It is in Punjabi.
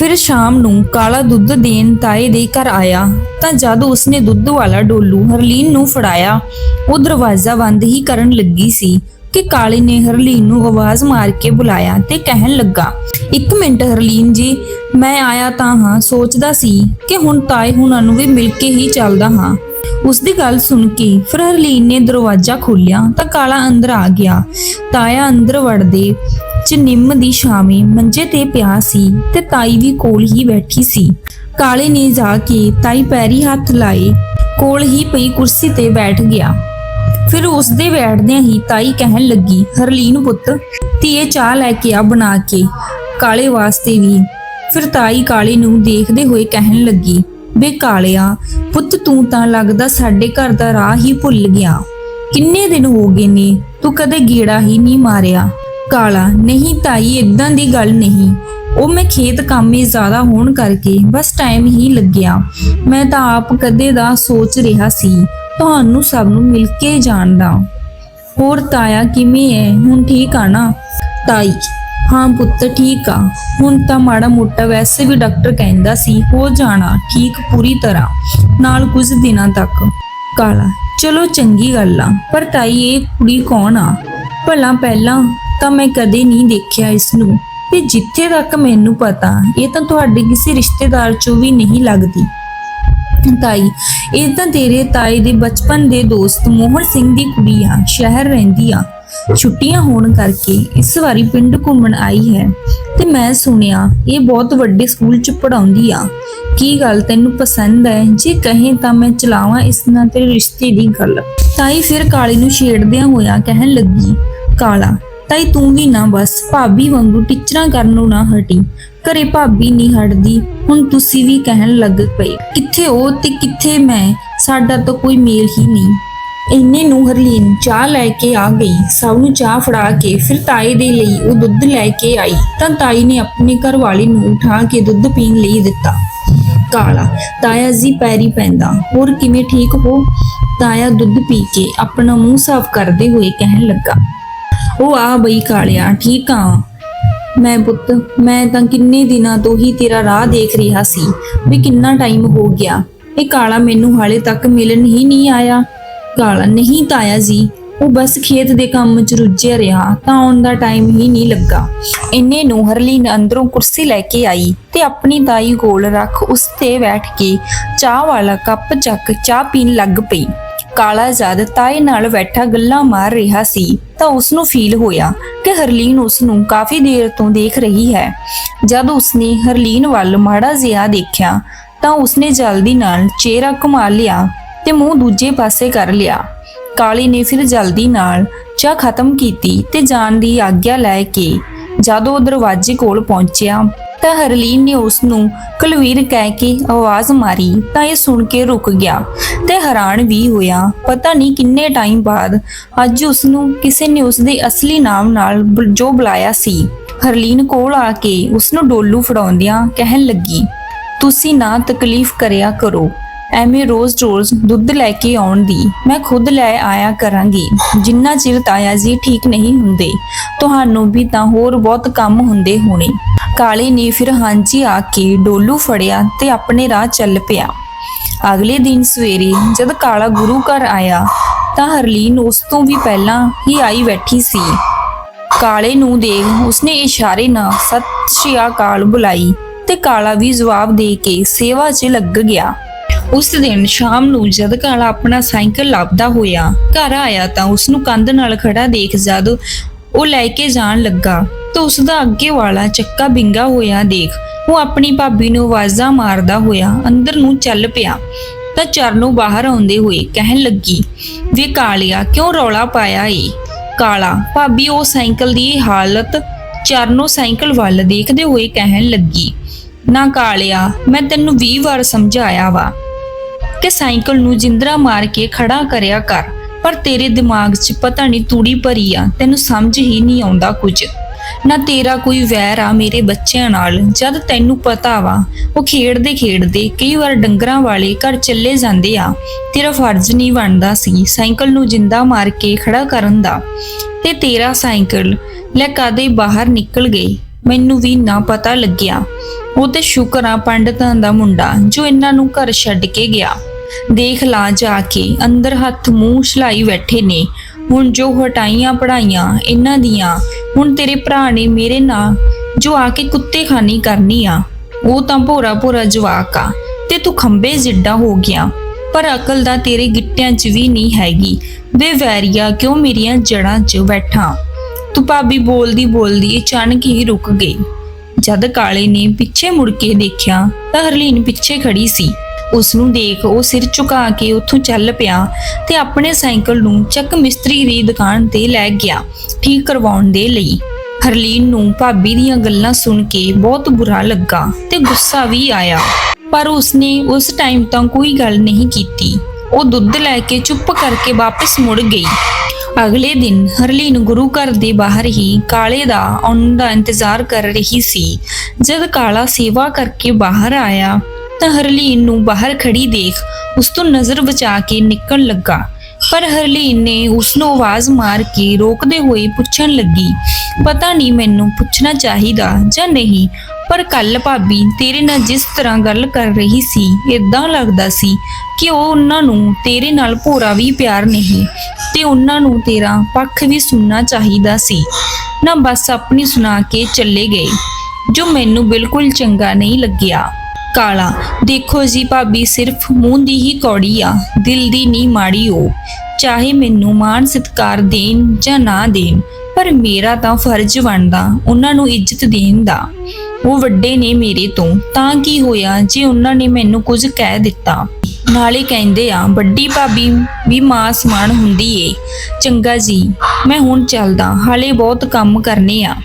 ਫਿਰ ਸ਼ਾਮ ਨੂੰ ਕਾਲਾ ਦੁੱਧ ਦੇਣ ਤਾਏ ਦੇ ਘਰ ਆਇਆ, ਤਾਂ ਜਦ ਉਸਨੇ ਦੁੱਧ ਵਾਲਾ ਡੋਲੂ ਹਰਲੀਨ ਨੂੰ ਫੜਾਇਆ, ਉਹ ਦਰਵਾਜ਼ਾ ਬੰਦ ਹੀ ਕਰਨ ਲੱਗੀ ਸੀ ਕਿ ਕਾਲੇ ਨੇ ਹਰਲੀਨ ਨੂੰ ਆਵਾਜ਼ ਮਾਰ ਕੇ ਬੁਲਾਇਆ ਤੇ ਕਹਿਣ ਲੱਗਾ, ਇੱਕ ਮਿੰਟ ਹਰਲੀਨ ਜੀ, ਮੈਂ ਆਇਆ ਤਾਂ ਹਾਂ, ਸੋਚਦਾ ਸੀ ਕਿ ਹੁਣ ਤਾਏ ਹੁਣਾਂ ਨੂੰ ਵੀ ਮਿਲ ਕੇ ਹੀ ਚੱਲਦਾ ਹਾਂ। ਉਸ ਦੀ ਗੱਲ ਸੁਣ ਕੇ ਫਿਰ ਹਰਲੀਨ ਨੇ ਦਰਵਾਜ਼ਾ ਖੋਲ੍ਹਿਆ ਤਾਂ ਕਾਲਾ ਅੰਦਰ ਆ ਗਿਆ। ਤਾਇਆ ਅੰਦਰ ਵੜਦੇ ਚ ਨਿੰਮ ਦੀ ਛਾਵੇਂ ਮੰਜੇ ਤੇ ਪਿਆ ਸੀ ਤੇ ਤਾਈ ਵੀ ਕੋਲ ਹੀ ਬੈਠੀ ਸੀ। ਕਾਲੇ ਨੇ ਜਾ ਕੇ ਤਾਈ ਪੈਰੀ ਹੱਥ ਲਾਏ, ਕੋਲ ਹੀ ਪਈ ਕੁਰਸੀ ਤੇ ਬੈਠ ਗਿਆ। ਫਿਰ ਉਸ ਦੇ ਬੈਠਦਿਆਂ ਹੀ ਤਾਈ ਕਹਿਣ ਲੱਗੀ, ਹਰਲੀਨ ਪੁੱਤ, ਧੀਏ ਚਾਹ ਲੈ ਕੇ ਆ ਬਣਾ ਕੇ। ਕਾਲੇ ਵਾਸਤੇ ਵੀ। ਫਿਰ ਤਾਈ ਕਾਲੇ ਨੂੰ ਦੇਖਦੇ ਹੋਏ ਕਹਿਣ ਲੱਗੀ ਬੇ ਕਾਲਿਆ, ਪੁੱਤ ਤੂੰ ਤਾਂ ਲੱਗਦਾ ਸਾਡੇ ਘਰ ਦਾ ਰਾਹ ਹੀ ਭੁੱਲ ਗਿਆ। ਕਿੰਨੇ ਦਿਨ ਹੋ ਗਏ ਨੇ, ਤੂੰ ਕਦੇ ਗੇੜਾ ਹੀ ਨਹੀਂ ਮਾਰਿਆ। ਕਾਲਾ, ਨਹੀਂ ਤਾਈ ਇਦਾਂ ਦੀ ਗੱਲ ਨਹੀਂ। ਉਹ ਮੈਂ ਖੇਤ ਕੰਮੇ ਜ਼ਿਆਦਾ ਹੋਣ ਕਰਕੇ ਬਸ ਟਾਈਮ ਹੀ ਲੱਗਿਆ। ਮੈਂ ਤਾਂ ਆਪ ਕਦੇ ਦਾ ਸੋਚ ਰਿਹਾ ਸੀ, ਤੁਹਾਨੂੰ ਸਭ ਨੂੰ ਮਿਲ ਕੇ ਜਾਣਦਾ ਹੋਰ ਤਾਇਆ, ਕਿਵੇਂ ਹੈ ਹੁਣ ਠੀਕ ਆ ਨਾ? ਤਾਈ, ਹਾਂ ਪੁੱਤ, ਠੀਕ ਆ। ਹੁਣ ਤਾਂ ਮਾੜਾ ਮੋਟਾ ਵੈਸੇ ਵੀ ਡਾਕਟਰ ਕਹਿੰਦਾ ਸੀ, ਹੋ ਜਾਣਾ, ਠੀਕ ਪੂਰੀ ਤਰ੍ਹਾਂ, ਨਾਲ ਕੁਝ ਦਿਨਾਂ ਤੱਕ। ਕਾਲਾ, ਚਲੋ ਚੰਗੀ ਗੱਲ ਆ, ਪਰ ਤਾਈ, ਇਹ ਕੁੜੀ ਕੌਣ ਆ? ਭਲਾ ਪਹਿਲਾਂ ਤਾਂ ਮੈਂ ਕਦੇ ਨਹੀਂ ਦੇਖਿਆ ਇਸ ਨੂੰ ਤੇ ਜਿੱਥੇ ਤੱਕ ਮੈਨੂੰ ਪਤਾ, ਇਹ ਤਾਂ ਤੁਹਾਡੇ ਕਿਸੇ ਰਿਸ਼ਤੇਦਾਰ ਚੋਂ ਵੀ ਨਹੀਂ ਲੱਗਦੀ। ਤਾਈ, ਇਹ ਤਾਂ ਤੇਰੇ ਤਾਏ ਦੇ ਬਚਪਨ ਦੇ ਦੋਸਤ ਮੋਹਨ ਸਿੰਘ ਦੀ ਕੁੜੀ ਆ, ਸ਼ਹਿਰ ਰਹਿੰਦੀ ਆ। ਛੁੱਟੀਆਂ ਹੋਣ ਕਰਕੇ ਇਸ ਵਾਰੀ ਪਿੰਡ ਘੁੰਮਣ ਆਈ ਹੈ। ਤੇ ਮੈਂ ਸੁਣਿਆ, ਇਹ ਬਹੁਤ ਵੱਡੇ ਸਕੂਲ ਚ ਪੜਾਉਂਦੀ ਆ। ਕੀ ਗੱਲ ਤੈਨੂੰ ਪਸੰਦ ਹੈ? ਜੇ ਕਹੇ ਤਾਂ ਮੈਂ ਚਲਾਵਾਂ ਇਸ ਨਾਲ ਤੇਰੇ ਰਿਸ਼ਤੇ ਦੀ ਗੱਲ। ਤਾਈ ਫਿਰ ਕਾਲੀ ਨੂੰ ਛੇੜਦਿਆਂ ਹੋਇਆ ਕਹਿਣ ਲੱਗੀ, ਕਾਲਾ ਤਾਈ ਤੂੰ ਵੀ ਨਾ ਬਸ, ਭਾਬੀ ਵਾਂਗੂ ਟੀਚਰਾਂ ਕਰਨ ਨੂੰ ਨਾ ਹਟੀ। ਘਰੇ ਭਾਬੀ ਨਹੀਂ ਹਟਦੀ, ਹੁਣ ਤੁਸੀਂ ਵੀ ਕਹਿਣ ਲੱਗ ਪਏ, ਕਿੱਥੇ ਉਹ ਤੇ ਕਿੱਥੇ ਮੈਂ, ਸਾਡਾ ਤਾਂ ਕੋਈ ਮੇਲ ਹੀ ਨਹੀਂ। ਇੰਨੇ ਨੂੰ ਹਰਲੀਨ ਚਾਹ ਲੈ ਕੇ ਆ ਗਈ, ਸਭ ਨੂੰ ਚਾਹ ਫੜਾ ਕੇ ਫਿਰ ਤਾਈ ਦੇ ਲਈ ਉਹ ਦੁੱਧ ਲੈ ਕੇ ਆਈ। ਤਾਂ ਤਾਈ ਨੇ ਆਪਣੇ ਘਰ ਘਰਵਾਲੀ ਨੂੰ ਉਠਾ ਕੇ ਦੁੱਧ ਪੀਣ ਲਈ ਦਿੱਤਾ। ਕਾਲਾ, ਤਾਇਆ ਜੀ ਪੈਰੀ ਪੈਂਦਾ, ਹੋਰ ਕਿਵੇਂ ਠੀਕ ਹੋ? ਤਾਇਆ ਦੁੱਧ ਪੀ ਕੇ ਆਪਣਾ ਮੂੰਹ ਸਾਫ਼ ਕਰਦੇ ਹੋਏ ਕਹਿਣ ਲੱਗਾ। ਉਹ ਆ ਬਈ ਕਾਲਿਆ, ਠੀਕ ਆ? ਮੈਂ ਪੁੱਤ, ਮੈਂ ਤਾਂ ਕਿੰਨੇ ਦਿਨਾਂ ਤੋਂ ਹੀ ਤੇਰਾ ਰਾਹ ਦੇਖ ਰਿਹਾ ਸੀ ਵੀ ਕਿੰਨਾ ਟਾਈਮ ਹੋ ਗਿਆ। ਇਹ ਕਾਲਾ ਮੈਨੂੰ ਹਾਲੇ ਤੱਕ ਮਿਲਣ ਹੀ ਨਹੀਂ ਆਇਆ। ਕਾਲਾ ਨਹੀਂ ਤਾਇਆ ਜੀ। ਉਹ ਬਸ ਖੇਤ ਦੇ ਕੰਮ 'ਚ ਰੁੱਝਿਆ ਰਿਹਾ, ਤਾਂ ਆਉਣ ਦਾ ਟਾਈਮ ਹੀ ਨਹੀਂ ਲੱਗਾ। ਇੰਨੇ ਨੂੰ ਹਰਲੀਨ ਅੰਦਰੋਂ ਕੁਰਸੀ ਲੈ ਕੇ ਆਈ ਤੇ ਆਪਣੀ ਤਾਈ ਕੋਲ ਰੱਖ ਉਸ ਤੇ ਬੈਠ ਕੇ ਚਾਹ ਵਾਲਾ ਕੱਪ ਚੱਕ ਚਾਹ ਪੀਣ ਲੱਗ ਪਈ। ਕਾਲਾ ਜਦ ਤਾਏ ਨਾਲ ਬੈਠਾ ਗੱਲਾਂ ਮਾਰ ਰਿਹਾ ਸੀ, ਤਾਂ ਉਸ ਨੂੰ ਫੀਲ ਹੋਇਆ ਕਿ ਹਰਲੀਨ ਉਸ ਨੂੰ ਕਾਫੀ ਦੇਰ ਤੋਂ ਦੇਖ ਰਹੀ ਹੈ। ਜਦ ਉਸਨੇ ਹਰਲੀਨ ਵੱਲ ਮਾੜਾ ਜਿਹਾ ਦੇਖਿਆ, ਤਾਂ ਉਸਨੇ ਜਲਦੀ ਨਾਲ ਚਿਹਰਾ ਘੁਮਾ ਲਿਆ ਤੇ ਮੂੰਹ ਦੂਜੇ ਪਾਸੇ ਕਰ ਲਿਆ। ਕਾਲੀ ਨੇ ਫਿਰ ਜਲਦੀ ਨਾਲ ਚਾਹ ਖਤਮ ਕੀਤੀ ਤੇ ਜਾਣ ਦੀ ਆਗਿਆ ਲੈ ਕੇ ਜਦੋਂ ਉਹ ਦਰਵਾਜ਼ੇ ਕੋਲ ਪਹੁੰਚਿਆ ਤਾਂ ਹਰਲੀਨ ਨੇ ਉਸ ਨੂੰ ਕੁਲਵੀਰ ਕਹਿ ਕੇ ਆਵਾਜ਼ ਮਾਰੀ, ਤਾਂ ਇਹ ਸੁਣ ਕੇ ਰੁਕ ਗਿਆ ਤੇ ਹੈਰਾਨ ਵੀ ਹੋਇਆ। ਪਤਾ ਨਹੀਂ ਕਿੰਨੇ ਟਾਈਮ ਬਾਅਦ ਅੱਜ ਉਸ ਨੂੰ ਕਿਸੇ ਨੇ ਉਸ ਦੇ ਅਸਲੀ ਨਾਮ ਨਾਲ ਜੋ ਬੁਲਾਇਆ ਸੀ। ਹਰਲੀਨ ਕੋਲ ਆ ਕੇ ਉਸ ਨੂੰ ਡੋਲੂ ਫੜਾਉਂਦਿਆਂ ਕਹਿਣ ਲੱਗੀ, ਤੁਸੀਂ ਨਾ ਤਕਲੀਫ ਕਰਿਆ ਕਰੋ। ਐਵੇਂ ਰੋਜ਼-ਰੋਜ਼ ਦੁੱਧ ਲੈ ਕੇ ਆਉਣ ਦੀ ਮੈਂ ਖੁਦ ਲੈ ਆਇਆ ਕਰਾਂਗੀ। ਜਿੰਨਾ ਚਿਰ ਤਾਇਆ ਜੀ ਠੀਕ ਨਹੀਂ ਹੁੰਦੇ, ਤੁਹਾਨੂੰ ਵੀ ਤਾਂ ਹੋਰ ਬਹੁਤ ਕੰਮ ਹੁੰਦੇ ਹੋਣੇ। ਕਾਲੇ ਨੇ ਫਿਰ ਹਾਂਜੀ ਆ ਕੇ ਡੋਲੂ ਫੜਿਆ ਤੇ ਆਪਣੇ ਰਾਹ ਚੱਲ ਪਿਆ। ਅਗਲੇ ਦਿਨ ਸਵੇਰੇ ਜਦ ਕਾਲਾ ਗੁਰੂ ਘਰ ਆਇਆ ਤਾਂ ਹਰਲੀਨ ਉਸ ਤੋਂ ਵੀ ਪਹਿਲਾਂ ਹੀ ਆਈ ਬੈਠੀ ਸੀ। ਕਾਲੇ ਨੂੰ ਦੇਖ ਉਸਨੇ ਇਸ਼ਾਰੇ ਨਾਲ ਸਤਿ ਸ਼੍ਰੀ ਅਕਾਲ ਬੁਲਾਈ ਤੇ ਕਾਲਾ ਵੀ ਜਵਾਬ ਦੇ ਕੇ ਸੇਵਾ 'ਚ ਲੱਗ ਗਿਆ। ਉਸ ਦਿਨ ਸ਼ਾਮ ਨੂੰ ਜਦ ਕਾਲਾ ਆਪਣਾ ਸਾਈਕਲ ਲੱਭਦਾ ਹੋਇਆ ਘਰ ਆਇਆ ਤਾਂ ਉਸ ਨੂੰ ਕੰਧ ਨਾਲ ਖੜਾ ਦੇਖ ਜਦ ਉਹ ਲੈ ਕੇ ਜਾਣ ਲੱਗਾ ਤਾਂ ਉਸ ਦਾ ਅੱਗੇ ਵਾਲਾ ਚੱਕਾ ਬਿੰਗਾ ਹੋਇਆ ਦੇਖ। ਉਹ ਆਪਣੀ ਭਾਬੀ ਨੂੰ ਆਵਾਜ਼ਾਂ ਮਾਰਦਾ ਹੋਇਆ ਅੰਦਰ ਨੂੰ ਚੱਲ ਪਿਆ ਤਾਂ ਚਰਨੂ ਬਾਹਰ ਆਉਂਦੇ ਹੋਏ ਕਹਿਣ ਲੱਗੀ, ਵੇ ਕਾਲਿਆ, ਕਿਉਂ ਰੌਲਾ ਪਾਇਆ ਏ? ਕਾਲਾ, ਭਾਬੀ ਉਹ ਸਾਈਕਲ ਦੀ ਹਾਲਤ? ਚਰਨੋਂ ਸਾਈਕਲ ਵੱਲ ਦੇਖਦੇ ਹੋਏ ਕਹਿਣ ਲੱਗੀ, ਨਾ ਕਾਲਿਆ, ਮੈਂ ਤੈਨੂੰ 20 ਵਾਰ ਸਮਝਾਇਆ ਵਾ ਕਿ ਸਾਈਕਲ ਨੂੰ ਜਿੰਦਰਾ ਮਾਰ ਕੇ ਖੜਾ ਕਰਿਆ ਕਰ। ਪਰ ਤੇਰੇ ਦਿਮਾਗ 'ਚ ਪਤਾ ਨਹੀਂ ਤੂੜੀ ਭਰੀ ਆ, ਤੈਨੂੰ ਸਮਝ ਹੀ ਨਹੀਂ ਆਉਂਦਾ ਕੁਝ। ਨਾ ਤੇਰਾ ਕੋਈ ਵੈਰ ਆ ਮੇਰੇ ਬੱਚਿਆਂ ਨਾਲ, ਜਦ ਤੈਨੂੰ ਪਤਾ ਵਾ, ਉਹ ਖੇਡਦੇ ਖੇਡਦੇ ਕਈ ਵਾਰ ਡੰਗਰਾਂ ਵਾਲੇ ਘਰ ਚੱਲੇ ਜਾਂਦੇ ਆ। ਤੇਰਾ ਫਰਜ਼ ਨਹੀਂ ਬਣਦਾ ਸੀ ਸਾਈਕਲ ਨੂੰ ਜਿੰਦਾ ਮਾਰ ਕੇ ਖੜਾ ਕਰਨ ਦਾ। ਤੇ ਤੇਰਾ ਸਾਈਕਲ ਲੈ ਕਦੇ ਬਾਹਰ ਨਿਕਲ ਗਈ, ਮੈਨੂੰ ਵੀ ਨਾ ਪਤਾ ਲੱਗਿਆ। ਉਹ ਤੇ ਸ਼ੁਕਰ ਆ ਪੰਡਤਾਂ ਦਾ ਮੁੰਡਾ, ਜੋ ਇਹਨਾਂ ਨੂੰ ਘਰ ਛੱਡ ਕੇ ਗਿਆ। ਦੇਖ ਲਾ ਜਾ ਕੇ, ਅੰਦਰ ਹੱਥ ਮੂੰਹ ਛਲਾਈ ਬੈਠੇ ਨੇ। ਹੁਣ ਜੋ ਹਟਾਈਆਂ ਪੜਾਈਆਂ ਇਹਨਾਂ ਦੀਆਂ, ਹੁਣ ਤੇਰੇ ਭਰਾ ਨੇ ਮੇਰੇ ਨਾਲ ਜੋ ਆ ਕੇ ਕੁੱਤੇ ਖਾਨੀ ਕਰਨੀ ਆ, ਉਹ ਤਾਂ ਭੋਰਾ ਭੋਰਾ ਜਵਾਕ ਆ, ਤੇ ਤੂੰ ਖੰਬੇ ਜਿੱਡਾ ਹੋ ਗਿਆ। ਪਰ ਅਕਲ ਦਾ ਤੇਰੇ ਗਿੱਟਿਆਂ 'ਚ ਵੀ ਨਹੀਂ ਹੈਗੀ। ਵੇ ਵੈਰੀਆ ਕਿਉਂ ਮੇਰੀਆਂ ਜੜਾਂ 'ਚ ਬੈਠਾ? ਤੂੰ ਭਾਬੀ ਬੋਲਦੀ ਬੋਲਦੀ ਅਚਾਨਕ ਹੀ ਰੁਕ ਗਈ। ਜਦ ਕਾਲੇ ਨੇ ਪਿੱਛੇ ਮੁੜ ਕੇ ਦੇਖਿਆ ਤਾਂ ਹਰਲੀਨ ਪਿੱਛੇ ਖੜੀ ਸੀ। ਉਸ ਨੂੰ ਦੇਖ ਉਹ ਸਿਰ ਝੁਕਾ ਕੇ ਉੱਥੋਂ ਚੱਲ ਪਿਆ ਤੇ ਆਪਣੇ ਸਾਈਕਲ ਨੂੰ ਚੱਕ ਮਿਸਤਰੀ ਦੀ ਦੁਕਾਨ ਤੇ ਲੈ ਗਿਆ, ਠੀਕ ਕਰਵਾਉਣ ਦੇ ਲਈ। ਹਰਲੀਨ ਨੂੰ ਭਾਬੀ ਦੀਆਂ ਗੱਲਾਂ ਸੁਣ ਕੇ ਬਹੁਤ ਬੁਰਾ ਲੱਗਾ ਤੇ ਗੁੱਸਾ ਵੀ ਆਇਆ। ਪਰ ਉਸਨੇ ਉਸ ਟਾਈਮ ਤਾਂ ਕੋਈ ਗੱਲ ਨਹੀਂ ਕੀਤੀ। ਉਹ ਦੁੱਧ ਲੈ ਕੇ ਚੁੱਪ ਕਰਕੇ ਵਾਪਸ ਮੁੜ ਗਈ। ਅਗਲੇ ਦਿਨ ਹਰਲੀਨ ਗੁਰੂ ਘਰ ਦੇ ਬਾਹਰ ਹੀ ਕਾਲੇ ਦਾ ਆਉਣ ਦਾ ਇੰਤਜ਼ਾਰ ਕਰ ਰਹੀ ਸੀ। ਜਦ ਕਾਲਾ ਸੇਵਾ ਕਰਕੇ ਬਾਹਰ ਆਇਆ ਤਾਂ ਹਰਲੀਨ ਨੂੰ ਬਾਹਰ ਖੜੀ ਦੇਖ ਉਸ ਤੋਂ ਨਜ਼ਰ ਬਚਾ ਕੇ ਨਿਕਲਣ ਲੱਗਾ। ਪਰ ਹਰਲੀਨ ਨੇ ਉਸ ਨੂੰ ਆਵਾਜ਼ ਮਾਰ ਕੇ ਰੋਕਦੇ ਹੋਏ ਪੁੱਛਣ ਲੱਗੀ, ਪਤਾ ਨਹੀਂ ਮੈਨੂੰ ਪੁੱਛਣਾ ਚਾਹੀਦਾ ਜਾਂ ਨਹੀਂ, ਪਰ ਕੱਲ ਭਾਬੀ ਤੇਰੇ ਨਾਲ ਜਿਸ ਤਰ੍ਹਾਂ ਗੱਲ ਕਰ ਰਹੀ ਸੀ ਇਦਾਂ ਲੱਗਦਾ ਸੀ ਕਿ ਉਹ ਉਹਨਾਂ ਨੂੰ ਤੇਰੇ ਨਾਲ ਭੋਰਾ ਵੀ ਪਿਆਰ ਨਹੀਂ ਤੇ ਉਹਨਾਂ ਨੂੰ ਤੇਰਾ ਪੱਖ ਵੀ ਸੁਣਨਾ ਚਾਹੀਦਾ ਸੀ। ਨਾ ਬਸ ਆਪਣੀ ਸੁਣਾ ਕੇ ਚੱਲੇ ਗਏ, ਜੋ ਮੈਨੂੰ ਬਿਲਕੁਲ ਚੰਗਾ ਨਹੀਂ ਲੱਗਿਆ। ਕਾਲਾ। ਦੇਖੋ ਜੀ ਭਾਬੀ, ਸਿਰਫ ਮੂੰਹ ਦੀ ਹੀ ਕੌੜੀ ਆ। ਦਿਲ ਦੀ ਨਹੀਂ ਮਾੜੀ ਉਹ ਚਾਹੇ ਮੈਨੂੰ ਮਾਣ ਸਤਿਕਾਰ ਦੇਣ ਜਾਂ ਨਾ ਦੇਣ, ਪਰ ਮੇਰਾ ਤਾਂ ਫਰਜ਼ ਬਣਦਾ, ਉਹਨਾਂ ਨੂੰ ਇੱਜ਼ਤ ਦੇਣ ਦਾ। ਉਹ ਵੱਡੇ ਨੇ ਮੇਰੇ ਤੋਂ। ਤਾਂ ਕੀ ਹੋਇਆ ਜੇ ਉਹਨਾਂ ਨੇ ਮੈਨੂੰ ਕੁਝ ਕਹਿ ਦਿੱਤਾ? ਨਾਲੇ ਕਹਿੰਦੇ ਆ, ਵੱਡੀ ਭਾਬੀ ਵੀ ਮਾਂ ਸਮਾਨ ਹੁੰਦੀ ਏ। ਚੰਗਾ ਜੀ, ਮੈਂ ਹੁਣ ਚੱਲਦਾ। ਹਾਲੇ ਬਹੁਤ ਕੰਮ ਕਰਨੇ ਆ।